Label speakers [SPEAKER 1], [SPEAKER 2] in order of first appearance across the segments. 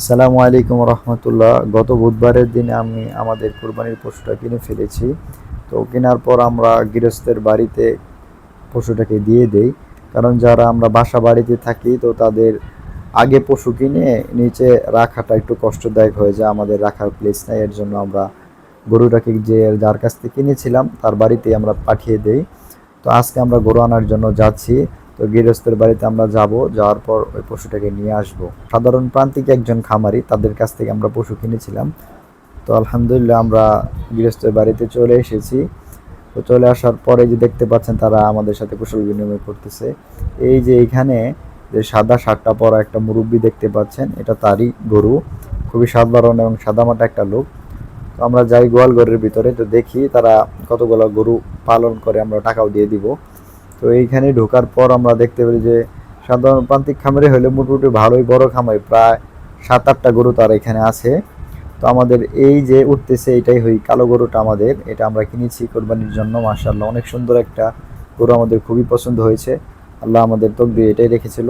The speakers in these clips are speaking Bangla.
[SPEAKER 1] আসসালামু আলাইকুম রহমতুল্লাহ। গত বুধবারের দিনে আমি আমাদের কোরবানির পশুটা কিনে ফেলেছি। তো কেনার পর আমরা গৃহস্থের বাড়িতে পশুটাকে দিয়ে দেই। কারণ যারা আমরা বাসা বাড়িতে থাকি, তো তাদের আগে পশু কিনে নিচে রাখাটা একটু কষ্টদায়ক হয়ে যায়। আমাদের রাখার প্লেস নাই, এর জন্য আমরা গরুটাকে যে যার কাছ থেকে কিনেছিলাম, তার বাড়িতে আমরা পাঠিয়ে দেই। তো আজকে আমরা গরু আনার জন্য যাচ্ছি। তো গৃহস্থের বাড়িতে আমরা যাব, যাওয়ার পর ওই পশুটাকে নিয়ে আসব। সাধারণ প্রান্তিক একজন খামারি, তাদের কাছ থেকে আমরা পশু কিনেছিলাম। তো আলহামদুলিল্লাহ আমরা গৃহস্থের বাড়িতে চলে এসেছি। তো চলে আসার পরে যে দেখতে পাচ্ছেন, তারা আমাদের সাথে কুশল বিনিময় করতেছে। এই যে এখানে যে সাদা শার্টটা পরা একটা মুরব্বি দেখতে পাচ্ছেন, এটা তারই গরু। খুবই সাধারণ এবং সাদামাটা একটা লোক। তো আমরা যাই গোয়াল ঘরের ভিতরে, তো দেখি তারা কতগুলো গরু পালন করে আমরা টাকাও দিয়ে দিব। তো এইখানে ঢোকার পর আমরা দেখতে পারি যে সাধারণ প্রান্তিক খামারে হলে মোটামুটি ভালোই বড় খামারে, প্রায় সাত আটটা গরু তার এখানে আছে। তো আমাদের এই যে উঠতেছে এটাই হই কালো গরুটা আমাদের, এটা আমরা কিনেছি কোরবানির জন্য মার্শাল্লাহ অনেক সুন্দর একটা গরু আমাদের খুবই পছন্দ হয়েছে। আল্লাহ আমাদের তকদির এটাই রেখেছিল।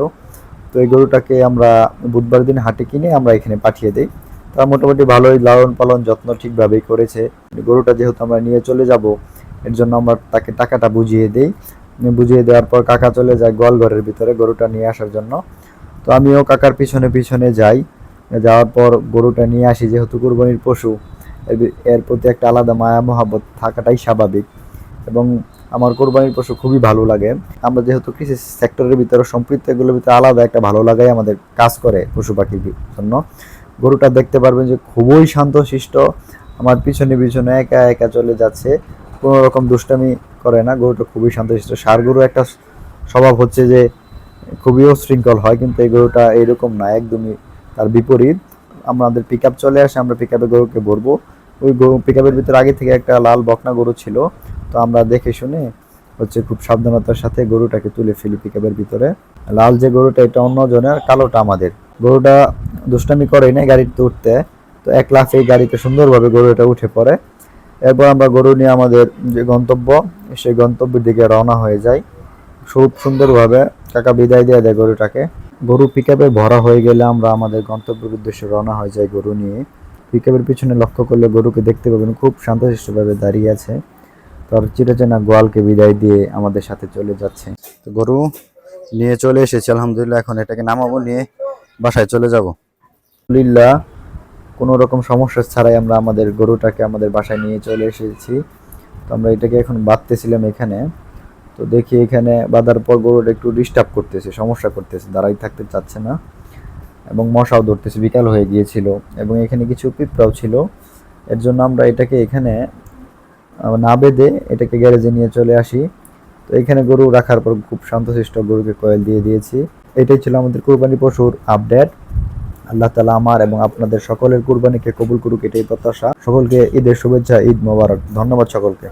[SPEAKER 1] তো এই গরুটাকে আমরা বুধবার দিন হাটে কিনে আমরা এখানে পাঠিয়ে দিই। তারা মোটামুটি ভালোই লালন পালন যত্ন ঠিকভাবেই করেছে। গরুটা যেহেতু আমরা নিয়ে চলে যাব, এর জন্য আমরা তাকে টাকাটা বুঝিয়ে দিই। বুঝিয়ে দেওয়ার পর কাকা চলে যায় গোয়াল ঘরের ভিতরে গরুটা নিয়ে আসার জন্য। তো আমিও কাকার পিছনে পিছনে যাই। যাওয়ার পর গরুটা নিয়ে আসি, যেহেতু কুরবানির পশু, এর প্রতি একটা আলাদা মায়া, মহাব্বত থাকাটাই স্বাভাবিক এবং আমার কোরবানির পশু খুবই ভালো লাগে। আমরা যেহেতু কৃষি সেক্টরের ভিতরে সম্পৃক্ত এগুলোর ভিতরে আলাদা একটা ভালো লাগাই আমাদের কাজ করে পশু পাখির জন্য। গরুটা দেখতে পারবেন যে খুবই শান্তশিষ্ট, আমার পিছনে পিছনে একা একা চলে যাচ্ছে। কোনো রকম দুষ্টামি করে না। গরুটা খুবই শান্তশিষ্ট। সার গরু একটা স্বভাব হচ্ছে যে, খুবই শৃঙ্খল হয়, কিন্তু এই গরুটা এইরকম না, একদমই তার বিপরীত। আমাদের পিক চলে আসে, আমরা পিক গরুকে ভরবো। ওই গরু পিক ভিতরে আগে থেকে একটা লাল বকনা গরু ছিল। তো আমরা দেখে শুনে হচ্ছে খুব সাবধানতার সাথে গরুটাকে তুলে ফেলি পিক ভিতরে। লাল যে গরুটা, এটা অন্য জনের, কালোটা আমাদের। গরুটা দুষ্টামি করে না গাড়িতে উঠতে। তো এক লাফে এই গাড়িতে সুন্দরভাবে গরুটা উঠে পড়ে। এরপর আমরা গরু নিয়ে আমাদের যে গন্তব্য, সেই গন্তব্যের দিকে রওনা হয়ে যাই। খুব সুন্দরভাবে কাকা বিদায় দিয়ে দেয় গরুটাকে। গরু পিকআপে ভরা হয়ে গেলে আমরা আমাদের গন্তব্যের উদ্দেশ্যে রওনা হয়ে যাই গরু নিয়ে। পিকআপের পিছনে লক্ষ্য করলে গরুকে দেখতে পাবেন, খুব শান্তশিষ্টভাবে দাঁড়িয়ে আছে। তার চিরচেনা গোয়ালকে বিদায় দিয়ে আমাদের সাথে চলে যাচ্ছে। তো গরু নিয়ে চলে এসেছি, আলহামদুলিল্লাহ, এখন এটাকে নামাবো, নিয়ে বাসায় চলে যাব। আলহামদুলিল্লাহ কোনো রকম সমস্যা ছাড়াই আমরা আমাদের গরুটাকে আমাদের বাসায় নিয়ে চলে এসেছি। তো আমরা এটাকে এখন বাঁধতেছিলাম এখানে। তো দেখি এখানে বাঁধার পর গরুটা একটু ডিস্টার্ব করতেছে, সমস্যা করতেছে, দাঁড়াই থাকতে চাচ্ছে না এবং মশাও ধরতেছে, বিকাল হয়ে গিয়েছিল এবং এখানে কিছু পিঁপড়াও ছিল। এর জন্য আমরা এটাকে এখানে না বেঁধে এটাকে গ্যারেজে নিয়ে চলে আসি। তো এখানে গরু রাখার পর খুব শান্তশিষ্ট গরুকে কয়েল দিয়ে দিয়েছি। এটাই ছিল আমাদের কুরবানি পশুর আপডেট আল্লাহ তালা আমার এবং আপনাদের সকলের কুরবানিকে কবুল করুক, এটাই প্রত্যাশা। সকলকে ঈদের শুভেচ্ছা, ঈদ মোবারক। ধন্যবাদ সকলকে।